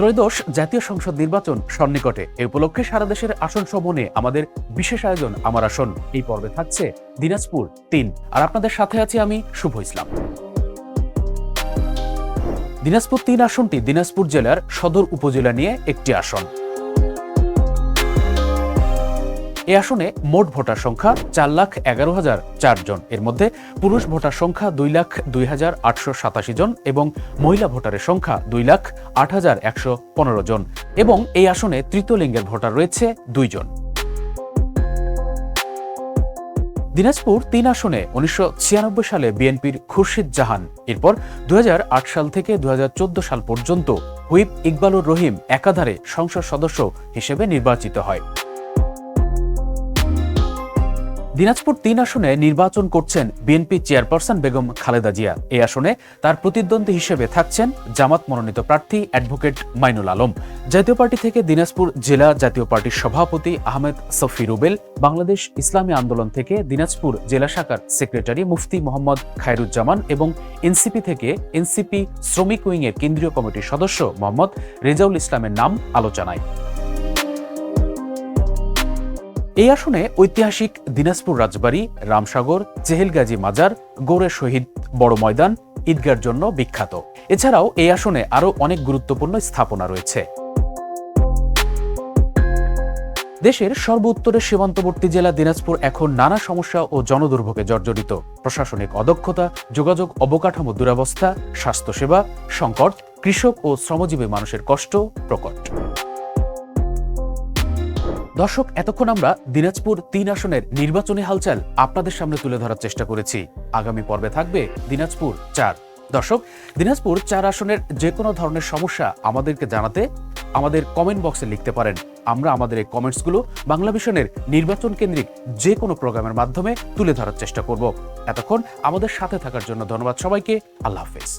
ত্রয়োদশ জাতীয় সংসদ নির্বাচন সন্নিকটে। এ উপলক্ষে সারা দেশের আসন সমনে আমাদের বিশেষ আয়োজন, আমার আসন। এই পর্বে থাকছে দিনাজপুর তিন। আর আপনাদের সাথে আছি আমি শুভ ইসলাম। দিনাজপুর তিন আসনটি দিনাজপুর জেলার সদর উপজেলা নিয়ে একটি আসন। এই আসনে মোট ভোটার সংখ্যা চার লাখ এগারো হাজার চারজন। এর মধ্যে পুরুষ ভোটার সংখ্যা দুই লাখ দুই হাজার আটশো সাতাশি জন এবং মহিলা ভোটারের সংখ্যা দুই লাখ আট হাজার একশো পনেরো জন এবং এই আসনে তৃতীয় লিঙ্গের ভোটার রয়েছে দুইজন। দিনাজপুর তিন আসনে উনিশশো ছিয়ানব্বই সালে বিএনপির খুরশিদ জাহান, এরপর দুই হাজার আট সাল থেকে দু হাজার চোদ্দ সাল পর্যন্ত হুইপ ইকবালুর রহিম একাধারে সংসদ সদস্য হিসেবে নির্বাচিত হয়। দিনাজপুর তিন আসনে নির্বাচন করছেন বিএনপি চেয়ারপারসন বেগম খালেদা জিয়া। এই আসনে তার প্রতিদ্বন্দ্বী হিসেবে থাকছেন জামাত মনোনীত প্রার্থী অ্যাডভোকেট মাইনুল আলম। জাতীয় পার্টি থেকে দিনাজপুর জেলা জাতীয় পার্টির সভাপতি আহমেদ সফি রুবেল, বাংলাদেশ ইসলামী আন্দোলন থেকে দিনাজপুর জেলা শাখার সেক্রেটারি মুফতি মোহাম্মদ খায়রুজ্জামান এবং এনসিপি থেকে এনসিপি শ্রমিক উইংয়ের কেন্দ্রীয় কমিটির সদস্য মোহাম্মদ রেজাউল ইসলামের নাম আলোচনায়। এই আসনে ঐতিহাসিক দিনাজপুর রাজবাড়ী, রামসাগর চেহেলগাজী মাজার, গৌড়ের শহীদ বড় ময়দান ঈদগার জন্য বিখ্যাত। এছাড়াও এই আসনে আরও অনেক গুরুত্বপূর্ণ স্থাপনা রয়েছে। দেশের সর্ব উত্তরের সীমান্তবর্তী জেলা দিনাজপুর এখন নানা সমস্যা ও জনদুর্ভোগে জর্জরিত। প্রশাসনিক অদক্ষতা, যোগাযোগ অবকাঠামো দুরাবস্থা, স্বাস্থ্যসেবা, সংকট, কৃষক ও শ্রমজীবী মানুষের কষ্ট প্রকট। দর্শক, এতক্ষণ আমরা দিনাজপুর তিন আসনের নির্বাচনী হালচাল আপনাদের সামনে তুলে ধরার চেষ্টা করেছি। আগামী পর্বে থাকবে দিনাজপুর চার। দর্শক, দিনাজপুর চার আসনের যে কোনো ধরনের সমস্যা আমাদেরকে জানাতে আমাদের কমেন্ট বক্সে লিখতে পারেন। আমরা আমাদের এই কমেন্টসগুলো বাংলা ভিশনের নির্বাচন কেন্দ্রিক যে কোনো প্রোগ্রামের মাধ্যমে তুলে ধরার চেষ্টা করব। এতক্ষণ আমাদের সাথে থাকার জন্য ধন্যবাদ সবাইকে। আল্লাহ হাফেজ।